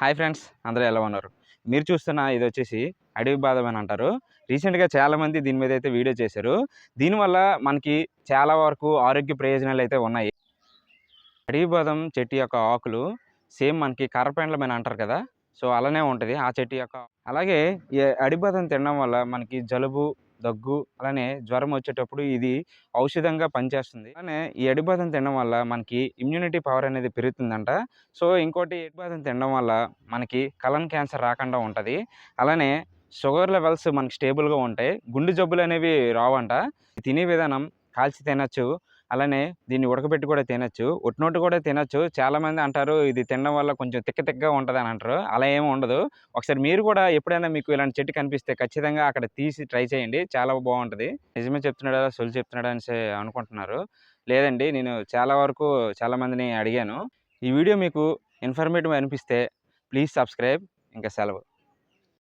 Hi friends అందరూ ఎలా ఉన్నారు? మీరు చూస్తున్న ఇది వచ్చేసి అడవి బాదం అని అంటారు. రీసెంట్గా చాలామంది దీని మీద అయితే వీడియో చేశారు. దీనివల్ల మనకి చాలా వరకు ఆరోగ్య ప్రయోజనాలు అయితే ఉన్నాయి. అడవి బాదం చెట్టు యొక్క ఆకులు సేమ్ మనకి కర్రపెండ్లమైన అంటారు కదా సో అలానే ఉంటుంది. ఆ చెట్టు యొక్క అలాగే ఈ తినడం వల్ల మనకి జలుబు దగ్గు అలానే జ్వరం వచ్చేటప్పుడు ఇది ఔషధంగా పనిచేస్తుంది. అలానే ఈ అడిబాదం తినడం వల్ల మనకి ఇమ్యూనిటీ పవర్ అనేది పెరుగుతుందంట. సో ఇంకోటి అడిబాదం తినడం వల్ల మనకి కలన్ క్యాన్సర్ రాకుండా ఉంటుంది. అలానే షుగర్ లెవెల్స్ మనకి స్టేబుల్గా ఉంటాయి. గుండె జబ్బులు అనేవి రావంట. తినే విధానం కాల్చి తినచ్చు. అలానే దీన్ని ఉడకబెట్టి కూడా తినచ్చు. ఒట్టినోటి కూడా తినచ్చు. చాలామంది అంటారు ఇది తినడం వల్ల కొంచెం తిక్క తిక్కగా ఉంటుంది అని అంటారు. అలా ఏమి ఉండదు. ఒకసారి మీరు కూడా ఎప్పుడైనా మీకు ఇలాంటి చెట్టు కనిపిస్తే ఖచ్చితంగా అక్కడ తీసి ట్రై చేయండి. చాలా బాగుంటుంది. నిజమే చెప్తున్నాడా సొలు చెప్తున్నాడా అనేసి అనుకుంటున్నారు. లేదండి నేను చాలా వరకు చాలామందిని అడిగాను. ఈ వీడియో మీకు ఇన్ఫర్మేటివ్ అనిపిస్తే ప్లీజ్ సబ్స్క్రైబ్. ఇంకా సెలవు.